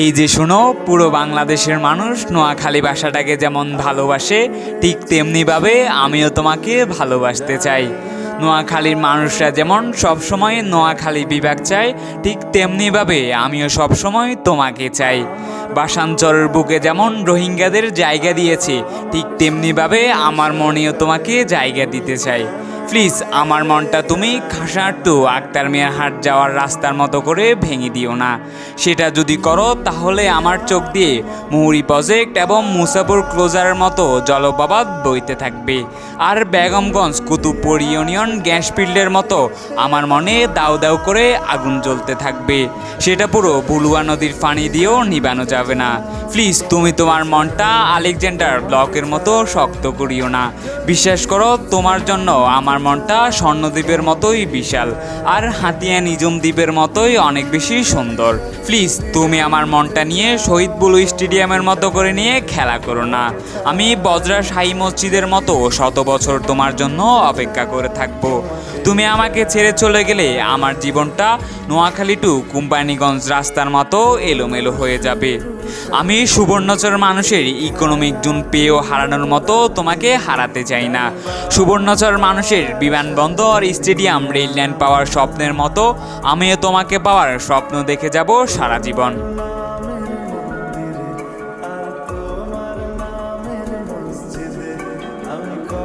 এই যে শোনো, পুরো বাংলাদেশের মানুষ নোয়াখালী ভাষাটাকে যেমন ভালোবাসে, ঠিক তেমনিভাবে আমিও তোমাকে ভালোবাসতে চাই। নোয়াখালীর মানুষরা যেমন সবসময় নোয়াখালী বিভাগ চায়, ঠিক তেমনিভাবে আমিও সবসময় তোমাকে চাই। বাসাঞ্চলের বুকে যেমন রোহিঙ্গাদের জায়গা দিয়েছি, ঠিক তেমনিভাবে আমার মনেও তোমাকে জায়গা দিতে চাই। প্লিজ, আমার মনটা তুমি খাসাট্টু আক্তার মিয়ার হাট যাওয়ার রাস্তার মতো করে ভেঙে দিও না। সেটা যদি করো, তাহলে আমার চোখ দিয়ে মুহুরি প্রজেক্ট এবং মুসাপুর ক্লোজারের মতো জলপ্রপাত বইতে থাকবে। আর বেগমগঞ্জ, কুতুবপুর ইউনিয়ন গ্যাস ফিল্ডের মতো আমার মনে দাউ দাউ করে আগুন জ্বলতে থাকবে। সেটা পুরো বুলুয়া নদীর পানি দিয়েও নিবানো যাবে না। প্লিজ তুমি তোমার মনটা আলেকজান্ডার ব্লকের মতো শক্ত করিও না। বিশ্বাস করো, তোমার জন্য আমার মনটা স্বর্ণদ্বীপের মতোই বিশাল আর হাতিয়া নিজম দ্বীপের মতোই অনেক বেশি সুন্দর। প্লিজ তুমি আমার মনটা নিয়ে শহীদ বুলু স্টেডিয়ামের মতো করে নিয়ে খেলা করো না। আমি বজরা শাহী মসজিদের মতো শত বছর তোমার জন্য অপেক্ষা করে থাকব। তুমি আমাকে ছেড়ে চলে গেলে আমার জীবনটা নোয়াখালী টু কোম্পানিগঞ্জ রাস্তার মতো এলোমেলো হয়ে যাবে। আমি সুবর্ণচর মানুষের ইকোনমিক জোন পেয়েও হারানোর মতো তোমাকে হারাতে চাই না। সুবর্ণচর মানুষের বিমানবন্দর, স্টেডিয়াম রেল লাইন পাওয়ার স্বপ্নের মতো আমিও তোমাকে পাওয়ার স্বপ্ন দেখে যাব সারা জীবন। আমি